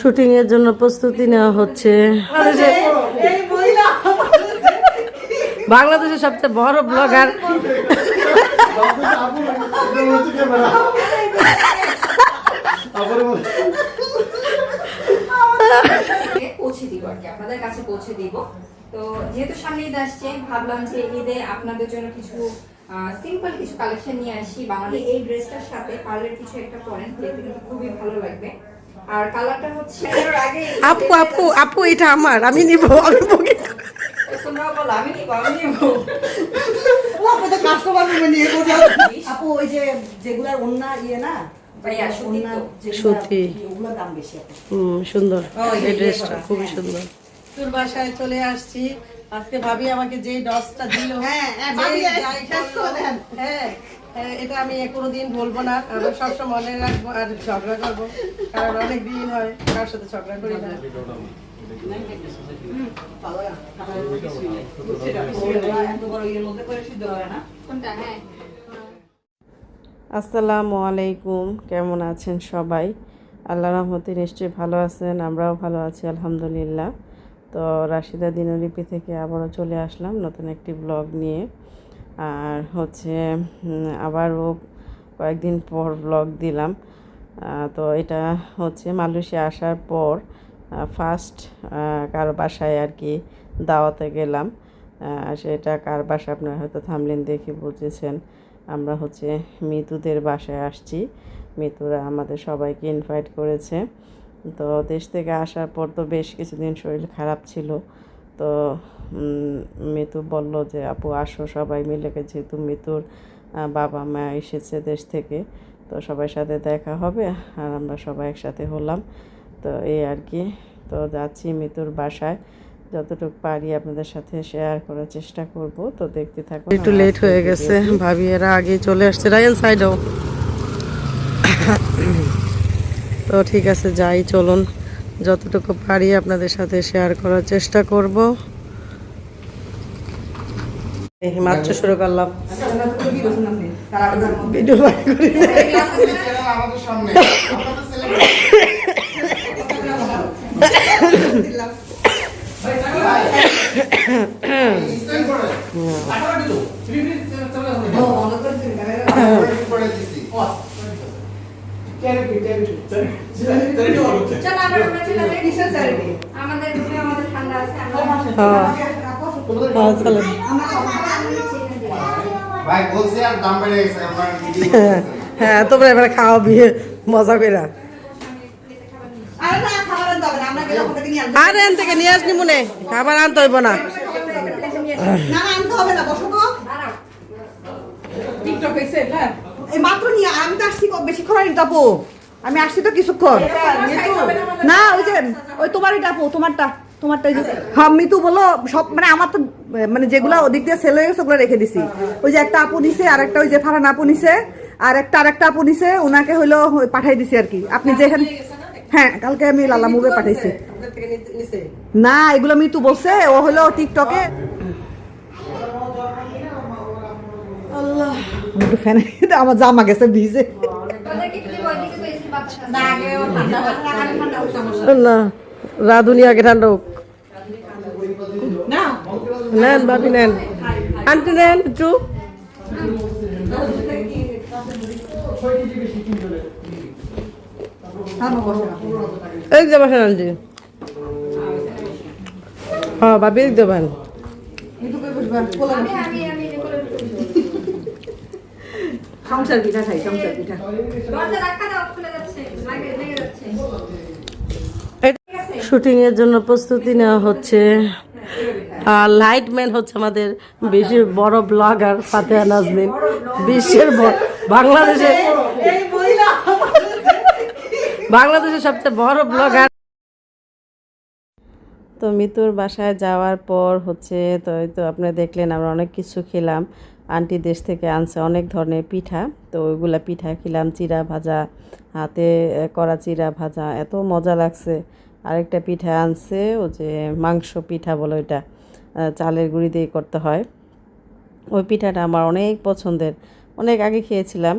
Shooting এর জন্য প্রস্তুতি নেওয়া হচ্ছে। বাংলাদেশের সবচেয়ে বড় ব্লগার পৌঁছে দিব আর কি আপনাদের কাছে পৌঁছে দিব। তো যেহেতু সামনে ঈদ আসছে ভাবলাম যে ঈদে আপনাদের জন্য কিছু সিম্পল কিছু কালেকশন নিয়ে আসি। বাঙালি এই ড্রেসটার সাথে পার্লের কিছু একটা পরেন দেখতে কিন্তু খুবই ভালো লাগবে। আর কালারটা হচ্ছে এর আগে আপু আপু আপু এটা আমার আমি নিব আমি booking তোমরা বলো আমি নিব আমি নিব। কাস্টমার নিয়ে কোথাও আপু ওই যে যেগুলার ইয়ে না ভাইয়া, সুতি তো। যেগুলা- সুতি। ওগুলোর দাম বেশি আপু হুম সুন্দর। ও, এই এই ড্রেসটা খুবই হ্যাঁ। সুন্দর। তোর বাসায় চলে আসছি। আজকে ভাবি আমাকে যেই ডসটা দিল হ্যাঁ, হ্যাঁ, হ্যাঁ এটা আমি কোনোদিন বলব না। আমি সবসময় মনে রাখব আর ঝগড়া করব। কারণ অনেক দিন হয় কার সাথে ঝগড়া করি না। আসসালামু আলাইকুম, কেমন আছেন সবাই? আল্লাহ রহমতে নিশ্চয়ই ভালো আছেন, আমরাও ভালো আছি, আলহামদুলিল্লাহ। তো রাশিদা দিনলিপি থেকে আবারও চলে আসলাম নতুন একটি ব্লগ নিয়ে। আর হচ্ছে আবারও কয়েকদিন পর ব্লগ দিলাম। তো এটা হচ্ছে মালয়েশিয়া আসার পর ফার্স্ট কারও বাসায় আর কি দাওয়াতে গেলাম। সেটা কার বাসা আপনারা হয়তো থামলেন দেখে বুঝেছেন। আমরা হচ্ছে মৃতুদের বাসায় আসছি। মৃতুরা আমাদের সবাইকে ইনভাইট করেছে। তো দেশ থেকে আসার পর তো বেশ কিছুদিন শরীর খারাপ ছিল। তো মিতু বলল যে আপু আসো সবাই মিলে গে- যেহেতু মিতুর বাবা মা এসেছে দেশ থেকে তো সবার সাথে দেখা হবে আর আমরা সবাই একসাথে হলাম। তো এই আর কি। তো যাচ্ছি মিতুর বাসায়। যতটুকু পারি আপনাদের সাথে শেয়ার করার চেষ্টা করব। তো দেখতে থাকুন একটু লেট হয়ে গেছে। ভাবি এরা আগে চলে আসছে। রায়ন সাইডও তো ঠিক আছে যাই চলুন। যতটুকু পারি আপনাদের সাথে শেয়ার করার চেষ্টা করব। মাত্র শুরু করলাম। ভিডিও বাই করি আমাদের সামনে আপনাদের celebrity। Instant করে। Ready করে দিছি। চলো আমরা আমরা চলে যাই কিসের চ্যারিটি আমাদের রুমে আমাদের ঠান্ডা আছে আমরা হ্যাঁ হ্যাঁ চলেন ভাই বলছি আর দাম বেড়ে গেছে আমার হ্যাঁ, হ্যাঁ তোমরা এবারে খাওয়া বিয়ে মজা করে আরে এন থেকে নিয়ে আসনি মনে খাবার আনতে হইব না। না না আনতে হবে না বসো তো। টিকটক হয়েছে এই মাত্র নিয়ে আমি তো আসছি তো কিছুক্ষণ। না ওই যে ওই তোমারই আপু তোমারটা। তোমারটা হ্যাঁ মিতু বলো সব মানে আমার তো মানে যেগুলো ওদিক দিয়ে সেল হয়ে গেছে ওগুলো রেখে দিছি। ওই যে একটা আপু নিছে আর একটা ওই যে ফারান আপু নিছে আর একটা আর একটা আপু নিছে ওনাকে হইল পাঠাই দিছি আর কি। আপনি যেখানে হ্যাঁ কালকে আমি লালা মুভে পাঠাইছি। না এগুলো মিতু বলছে ও হলো টিকটকে আমার জামা গেছে ভিজে। না রাধুনি আগে ঠান্ডা হোক। নেন ভাবি নেন। আন্টি নেন একটু। এই যে বসেন আন্টি। হ্যাঁ ভাবি এই দেবেন আমি আমি আমি এটা করে সংসার পিঠা খাই সংসার পিঠা। দরজা রাখা দাও খুলে যাচ্ছে। লাগে লেগে যাচ্ছে। শুটিং এর জন্য প্রস্তুতি নেওয়া হচ্ছে। লাইটম্যান হচ্ছে আমাদের বেশি বড় ব্লগার ফাতেহা নাজনীন। বিশ্বের বাংলাদেশে বাংলাদেশের সবচেয়ে বড় ব্লগার তো মিতুর বাসায় যাওয়ার পর হচ্ছে, তো তো আপনারা দেখলেন আমরা অনেক কিছু খেলাম। আন্টি দেশ থেকে আনছে অনেক ধরনের পিঠা, তো ওইগুলা পিঠা খেলাম, চিরা ভাজা, হাতে করা চিরা ভাজা, এত মজা লাগছে। আরেকটা পিঠা আনছে ও যে মাংস পিঠা বলে ওইটা চালের গুঁড়ি দিয়ে করতে হয়। ওই পিঠাটা আমার অনেক পছন্দের, অনেক আগে খেয়েছিলাম,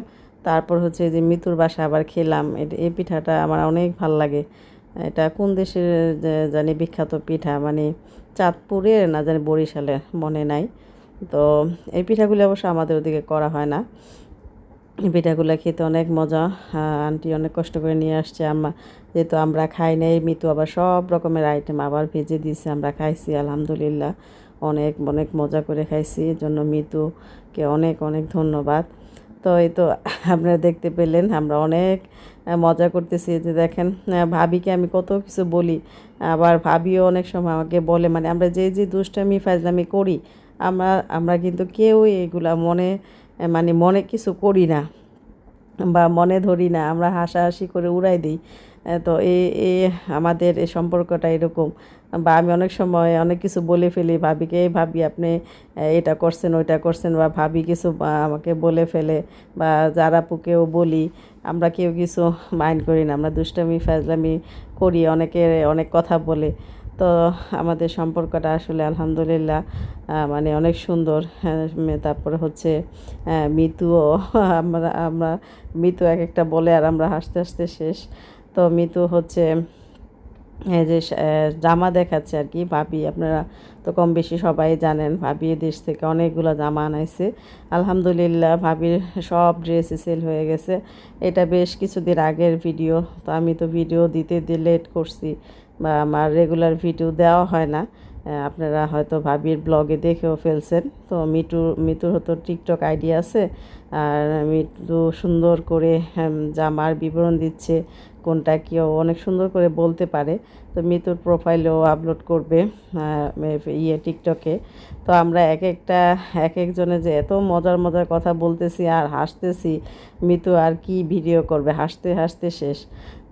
তারপর হচ্ছে যে মিতুর বাসা আবার খেলাম এই পিঠাটা আমার অনেক ভালো লাগে। এটা কোন দেশের জানি বিখ্যাত পিঠা মানে চাঁদপুরের না জানি বরিশালের মনে নাই। তো এই পিঠাগুলি অবশ্য আমাদের ওদিকে করা হয় না। পিঠাগুলো খেতে অনেক মজা। আন্টি অনেক কষ্ট করে নিয়ে আসছে আম্মা। যেহেতু আমরা খাই নাই, মিতু আবার সব রকমের আইটেম আবার ভেজে দিয়েছে আমরা খাইছি, আলহামদুলিল্লাহ। অনেক অনেক মজা করে খাইছি এর জন্য মিতুকে অনেক অনেক ধন্যবাদ। তো এই তো আপনারা দেখতে পেলেন, আমরা অনেক মজা করতেছি যে দেখেন। ভাবিকে আমি কত কিছু বলি, আবার ভাবিও অনেক সময় আমাকে বলে মানে আমরা যে যে দুষ্টামি, ফাজলামি করি, আমরা আমরা কিন্তু কেউ এগুলা মনে মানে মনে কিছু করি না বা মনে ধরি না, আমরা হাসাহাসি করে উড়াই দিই। তো এই এই আমাদের এই সম্পর্কটা এরকম। বা আমি অনেক সময় অনেক কিছু বলে ফেলি, ভাবিকে, "এই ভাবি আপনি এটা করছেন, ওইটা করছেন, বা ভাবি কিছু আমাকে বলে ফেলে বা যারা পুকেও বলি, আমরা কেউ কিছু মাইন্ড করি না, আমরা দুষ্টামি ফাজলামি করি, অনেকে অনেক কথা বলে। তো আমাদের সম্পর্কটা আসলে আলহামদুলিল্লাহ মানে অনেক সুন্দর। হ্যাঁ, তারপরে হচ্ছে মিতুও আমরা আমরা মিতু এক একটা বলে আর আমরা হাসতে হাসতে শেষ। তো মিতু হচ্ছে যে জামা দেখাচ্ছে আর কি ভাবি। আপনারা তো কম বেশি সবাই জানেন ভাবি দেশ থেকে অনেকগুলো জামা আনাইছে। আলহামদুলিল্লাহ ভাবির সব ড্রেস সেল হয়ে গেছে। এটা বেশ কিছুদিন আগের ভিডিও তো আমি তো ভিডিও দিতে লেট করছি। বা আমার রেগুলার ভিডিও দেওয়া হয় না। আপনারা হয়তো ভাবির ব্লগে দেখেও ফেলছেন। তো মিটু, মিতুর হয়তো টিকটক আইডি আছে। আর মিটু সুন্দর করে জামার বিবরণ দিচ্ছে, কোনটা কেউ অনেক সুন্দর করে বলতে পারে। তো মিতুর প্রোফাইলেও আপলোড করবে ইয়ে টিকটকে তো আমরা এক একটা, এক একজনে যে এত মজার মজার কথা বলতেছি আর হাসতেছি, মিতু আর কি ভিডিও করবে? হাসতে হাসতে শেষ।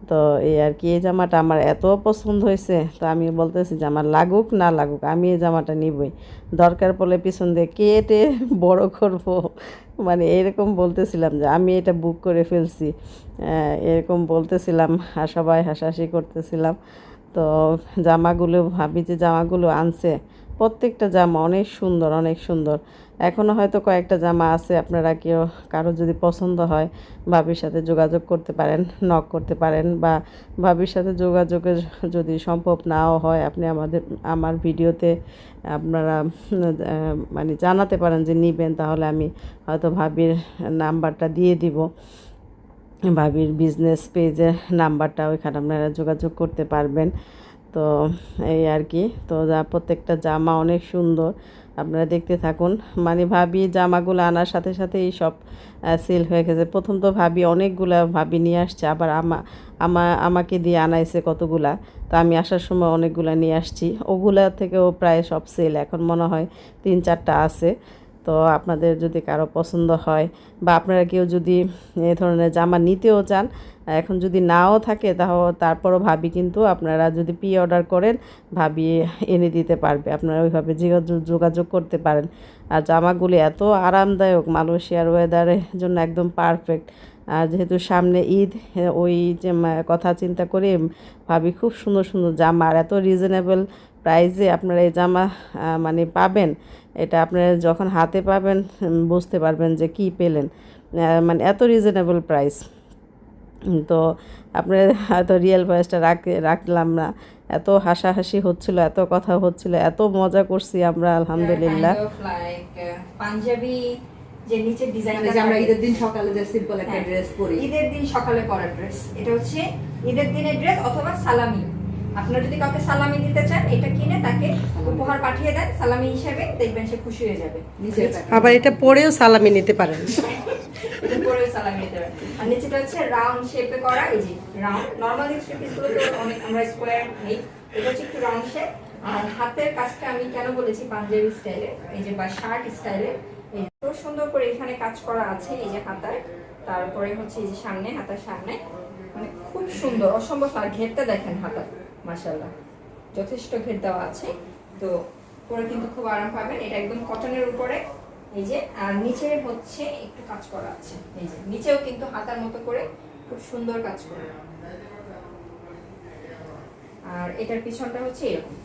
তো এই আর কি, এই জামাটা আমার এত পছন্দ হয়েছে। তো আমি বলতেছি যে আমার লাগুক না লাগুক, আমি এই জামাটা নিবই। দরকার পড়লে পিছন দিয়ে কেটে বড় করব। মানে এরকম বলতেছিলাম যে আমি এটা বুক করে ফেলছি। এরকম বলতেছিলাম আর সবাই হাসাহাসি করতেছিলাম। তো জামাগুলো, ভাবি যে জামাগুলো আনছে, প্রত্যেকটা জামা অনেক সুন্দর অনেক সুন্দর। এখনও হয়তো কয়েকটা জামা আছে, আপনারা কেউ, কারও যদি পছন্দ হয়, ভাবির সাথে যোগাযোগ করতে পারেন নক করতে পারেন, বা ভাবির সাথে যোগাযোগের যদি সম্ভব নাও হয়, আপনি আমাদের, আমার ভিডিওতে আপনারা মানে জানাতে পারেন যে নিবেন, তাহলে আমি হয়তো ভাবির নাম্বারটা দিয়ে দিব। ভাবির বিজনেস পেজের নাম্বারটা ওইখানে আপনারা যোগাযোগ করতে পারবেন। তো এই আর কি, তো যা, প্রত্যেকটা জামা অনেক সুন্দর। আপনারা দেখতে থাকুন। মানে ভাবি জামাগুলো আনার সাথে সাথে এই সব সেল হয়ে গেছে। প্রথম তো ভাবি অনেকগুলা ভাবি নিয়ে আসছে, আবার আমা আমা, আমাকে দিয়ে আনাইছে কতগুলা। তো আমি আসার সময় অনেকগুলা নিয়ে আসছি। ওগুলা থেকেও প্রায় সব সেল এখন মনে হয় তিন চারটা আছে। তো আপনাদের যদি কারও পছন্দ হয় বা আপনারা কেউ যদি এ ধরনের জামা নিতেও চান, এখন যদি নাও থাকে তাহলে তারপরও ভাবি কিন্তু আপনারা যদি প্রি অর্ডার করেন, ভাবি এনে দিতে পারবে। আপনারা ওইভাবে যোগাযোগ করতে পারেন। আর জামাগুলি এত আরামদায়ক মালয়েশিয়ার ওয়েদারের জন্য একদম পারফেক্ট আর যেহেতু সামনে ঈদ, ওই যে কথা চিন্তা করে ভাবি খুব সুন্দর সুন্দর জামা। আর এত রিজনেবল প্রাইসে আপনারা এই জামা মানে পাবেন। এটা আপনারা যখন হাতে পাবেন বুঝতে পারবেন যে কি পেলেন। মানে এত রিজনেবল প্রাইস তো আপনার হয়তো রিয়েল ভয়েসটা রাখ রাখলাম না। এত হাসাহাসি হচ্ছিল এত কথা হচ্ছিল এত মজা করছি আমরা আলহামদুলিল্লাহ। পাঞ্জাবি যে নিচের মানে আমরা ঈদের দিন সকালে যে সিম্পল একটা হ্যাঁ। ড্রেস পরি। ঈদের দিন সকালে পরা ড্রেস এটা হচ্ছে ঈদের দিনের ড্রেস অথবা সালামি। আপনারা যদি কাউকে সালামি দিতে চান এটা কিনে তাকে উপহার পাঠিয়ে দেন সালামি হিসেবে দেখবেন সে খুশি হয়ে যাবে। আবার এটা পরেও সালামি নিতে পারেন। উপরে সালামি দিতে পারেন। আর নিচেটা হচ্ছে রাউন্ড শেপে করা এই যে রাউন্ড নর্মালি পিসগুলো তো অনেক আমরা স্কোয়ার নেই। এটা হচ্ছে একটু রাউন্ড শেপ আর হাতের কাজটা আমি কেন বলেছি পাঞ্জাবি স্টাইলে এই যে বা শার্ট স্টাইলে এই তো সুন্দর করে এখানে কাজ করা আছে এই যে হাতার তারপরে হচ্ছে এই যে সামনে হাতার সামনে। মানে খুব সুন্দর অসম্ভব। আর ঘেরটা দেখেন হাতার মাশাল্লাহ যথেষ্ট ঘের দেওয়া আছে। তো পরে কিন্তু খুব আরাম পাবেন এটা একদম কটনের উপরে। এই যে, আর নিচে হচ্ছে একটু কাজ করা আছে। এই যে, নিচেও কিন্তু হাতার মতো করে খুব সুন্দর কাজ করা। আর এটার পিছনটা হচ্ছে এরকম।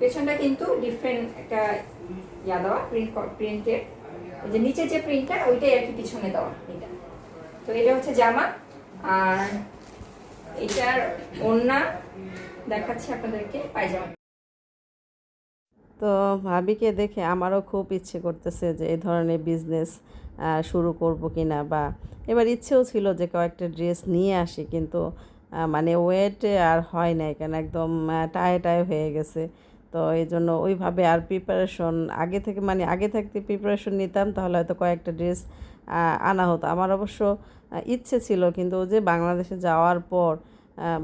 পেছনটা কিন্তু ডিফারেন্ট একটা ইয়া দেওয়া প্রিন্ট প্রিন্টের এই যে নিচে যে প্রিন্টটা ওইটাই আর কি পিছনে দেওয়া। এটা তো এটা হচ্ছে জামা। আর এটার ওড়না দেখাচ্ছি আপনাদেরকে, পায়জামা। তো ভাবিকে দেখে আমারও খুব ইচ্ছে করতেছে যে এই ধরনের বিজনেস শুরু করব কি না বা এবার ইচ্ছেও ছিল যে কয়েকটা ড্রেস নিয়ে আসি কিন্তু মানে ওয়েট আর হয় নাই কেন একদম টায়ে টায়ে হয়ে গেছে। তো এই জন্য ওইভাবে আর প্রিপারেশন আগে থেকে মানে আগে থাকতে প্রিপারেশন নিতাম, তাহলে হয়তো কয়েকটা ড্রেস আনা হতো। আমার অবশ্য ইচ্ছে ছিল, কিন্তু যে বাংলাদেশে যাওয়ার পর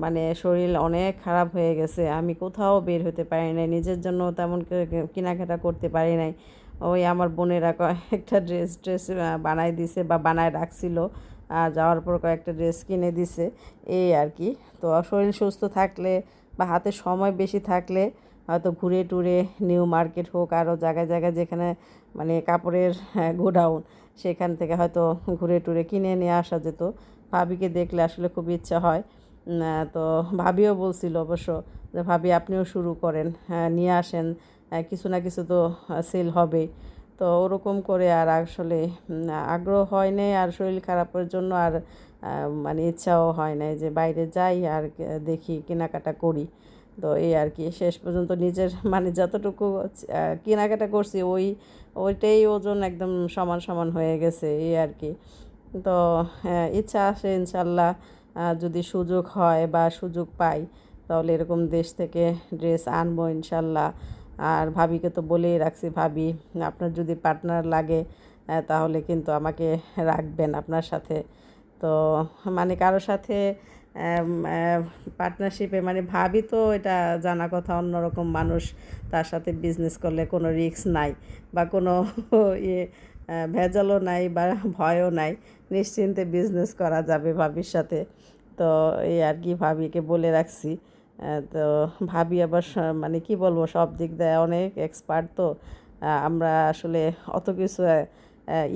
মানে শরীর অনেক খারাপ হয়ে গেছে। আমি কোথাও বের হতে পারি নাই, নিজের জন্য তেমন কেনাকাটা করতে পারি নাই। ওই আমার বোনেরা কয়েকটা ড্রেস ড্রেস বানাই দিছে বা বানায় রাখছিল। আর যাওয়ার পর কয়েকটা ড্রেস কিনে দিছে। এই আর কি। তো শরীর সুস্থ থাকলে বা হাতে সময় বেশি থাকলে হয়তো ঘুরে টুরে, নিউ মার্কেট হোক, আরও জায়গায় জায়গায় যেখানে মানে কাপড়ের গোডাউন সেখান থেকে হয়তো ঘুরে টুরে কিনে নিয়ে আসা যেত। ভাবিকে দেখলে আসলে খুব ইচ্ছা হয়। তো ভাবিও বলছিল অবশ্য যে, ভাবি, আপনিও শুরু করেন হ্যাঁ নিয়ে আসেন কিছু না কিছু তো সেল হবে। তো ওরকম করে আর আসলে আগ্রহ হয় নাই আর শরীর খারাপের জন্য আর মানে ইচ্ছাও হয় নাই যে, বাইরে যাই আর দেখি, কেনাকাটা করি। তো এই আর কি, শেষ পর্যন্ত নিজের মানে যতটুকু কেনাকাটা করছি, ওই ওইটাই ওজন একদম সমান সমান হয়ে গেছে, এই আর কি। তো ইচ্ছা আসে ইনশাল্লাহ যদি সুযোগ হয় বা সুযোগ পাই, তাহলে এরকম দেশ থেকে ড্রেস আনব ইনশাল্লাহ। আর ভাবিকে তো বলেই রাখছি, ভাবি, আপনার যদি পার্টনার লাগে তাহলে কিন্তু আমাকে রাখবেন আপনার সাথে। তো মানে কারোর সাথে পার্টনারশিপে মানে ভাবি তো এটা জানা কথা, অন্যরকম মানুষ, তার সাথে বিজনেস করলে কোনো রিস্ক নাই বা কোনো ইয়ে ভেজালও নাই বা ভয়ও নাই, নিশ্চিন্তে বিজনেস করা যাবে ভাবির সাথে। তো এই আর কি ভাবিকে বলে রাখছি। তো ভাবি আবার মানে কি বলব, সব দিক দিয়ে অনেক এক্সপার্ট তো। আমরা আসলে অত কিছু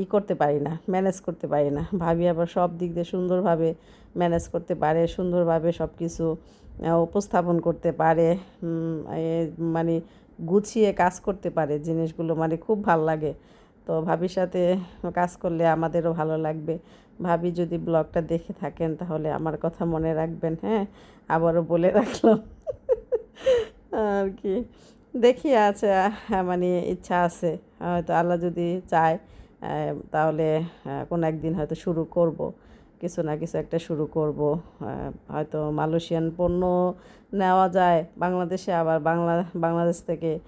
ই করতে পারি না ম্যানেজ করতে পারি না। ভাবি আবার সব দিক দিয়ে সুন্দরভাবে ম্যানেজ করতে পারে, সুন্দরভাবে সব কিছু উপস্থাপন করতে পারে মানে গুছিয়ে কাজ করতে পারে জিনিসগুলো মানে খুব ভালো লাগে। তো ভাবির সাথে কাজ করলে আমাদেরও ভালো লাগবে। ভাবি যদি ব্লগটা দেখে থাকেন তাহলে আমার কথা মনে রাখবেন হ্যাঁ? আবারও বলে রাখলাম। আর কি, দেখি আছে মানে ইচ্ছা আছে, হয়তো আল্লাহ যদি চায় তাহলে কোনো একদিন হয়তো শুরু করব। কিছু না কিছু একটা শুরু করব। হয়তো মালয়েশিয়ান পণ্য নেওয়া যায়, বাংলাদেশে আবার বাংলা, বাংলাদেশ থেকে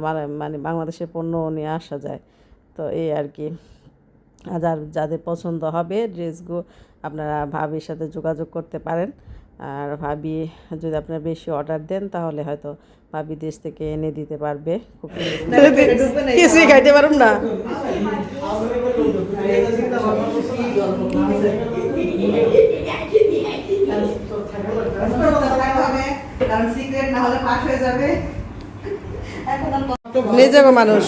মানে- বাংলাদেশের পণ্য নিয়ে আসা যায়। তো এই আর কি। যার, যাদের পছন্দ হবে ড্রেসগুলো আপনারা ভাবির সাথে যোগাযোগ করতে পারেন। আর ভাবি যদি আপনারা বেশি অর্ডার দেন, তাহলে হয়তো ভাবি দেশ থেকে এনে দিতে পারবে। খাইতে পারুম না। কারণ যাবে মানুষ।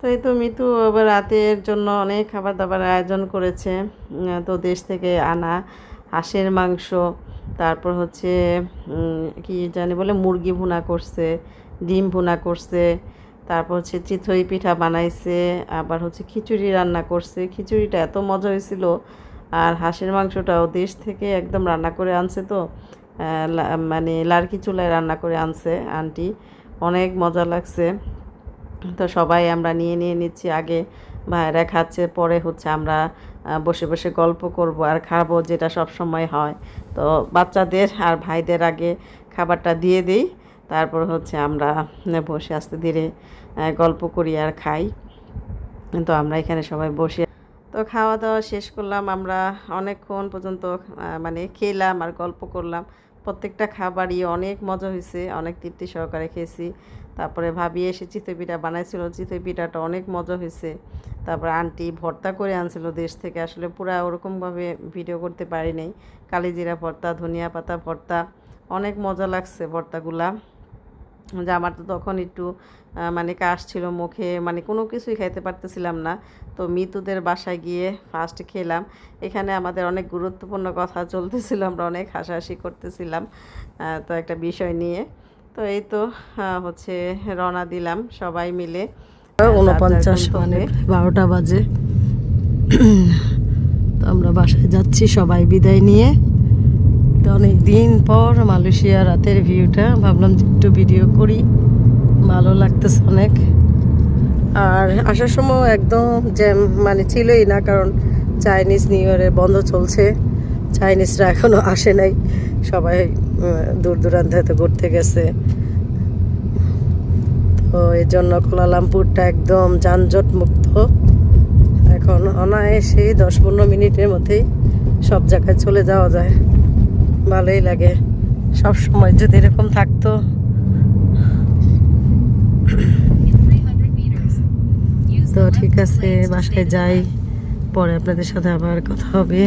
তো এই তো মিতু আবার রাতের জন্য অনেক খাবার দাবার আয়োজন করেছে তো দেশ থেকে আনা হাঁসের মাংস, তারপর হচ্ছে কি জানি বলে, মুরগি ভুনা করছে ডিম ভুনা করছে, তারপর হচ্ছে চিতই পিঠা বানাইছে, আবার হচ্ছে খিচুড়ি রান্না করছে। খিচুড়িটা এত মজা হয়েছিল, আর হাঁসের মাংসটাও দেশ থেকে একদম রান্না করে আনছে তো মানে লার্কি চুলায় রান্না করে আনছে আন্টি। অনেক মজা লাগছে। তো সবাই আমরা নিয়ে নিয়ে নিচ্ছি। আগে ভাইরা খাচ্ছে, পরে হচ্ছে আমরা বসে বসে গল্প করব আর খাব যেটা সব সময় হয়। তো বাচ্চাদের আর ভাইদের আগে খাবারটা দিয়ে দিই। তারপর হচ্ছে আমরা বসে আস্তে ধীরে গল্প করি আর খাই। তো আমরা এখানে সবাই বসে। তো খাওয়া দাওয়া শেষ করলাম, আমরা অনেকক্ষণ পর্যন্ত মানে খেলাম আর গল্প করলাম। প্রত্যেকটা খাবারই অনেক মজা হয়েছে অনেক তৃপ্তি সহকারে খেয়েছি। তারপরে ভাবি এসে চিতই পিঠা বানাইছিল, চিতই পিঠাটা অনেক মজা হয়েছে তারপর আন্টি ভর্তা করে আনছিল দেশ থেকে, আসলে পুরা ওরকমভাবে ভিডিও করতে পারি নাই। কালিজিরা ভর্তা, ধনিয়া পাতা ভর্তা, অনেক মজা লাগছে ভর্তাগুলা। যে আমার তো তখন একটু মানে কাশ ছিল মুখে মানে কোনো কিছুই খাইতে পারতেছিলাম না। তো মিতুদের বাসায় গিয়ে ফার্স্ট খেলাম। এখানে আমাদের অনেক গুরুত্বপূর্ণ কথা চলতেছিল আমরা অনেক হাসাহাসি করতেছিলাম তো একটা বিষয় নিয়ে। তো এই তো হচ্ছে রওনা দিলাম সবাই মিলে। উনপঞ্চাশ মানে বারোটা বাজে। তো আমরা বাসায় যাচ্ছি সবাই বিদায় নিয়ে। তো অনেক দিন পর মালয়েশিয়া রাতের ভিউটা ভাবলাম যে একটু ভিডিও করি। ভালো লাগতেছে অনেক। আর আসার সময় একদম জ্যাম মানে ছিলই না, কারণ চাইনিজ নিউ ইয়ারে বন্ধ চলছে। চাইনিজরা এখনও আসে নাই। সবাই দূর দূরান্ত হয়তো ঘুরতে গেছে। তো এই জন্য কোলালামপুরটা একদম যানজট মুক্ত। এখন অনায়াসে দশ পনেরো মিনিটের মধ্যেই সব জায়গায় চলে যাওয়া যায়। ভালোই লাগে। সব সময় যদি এরকম থাকতো। তো ঠিক আছে, বাসায় যাই, পরে আপনাদের সাথে আবার কথা হবে।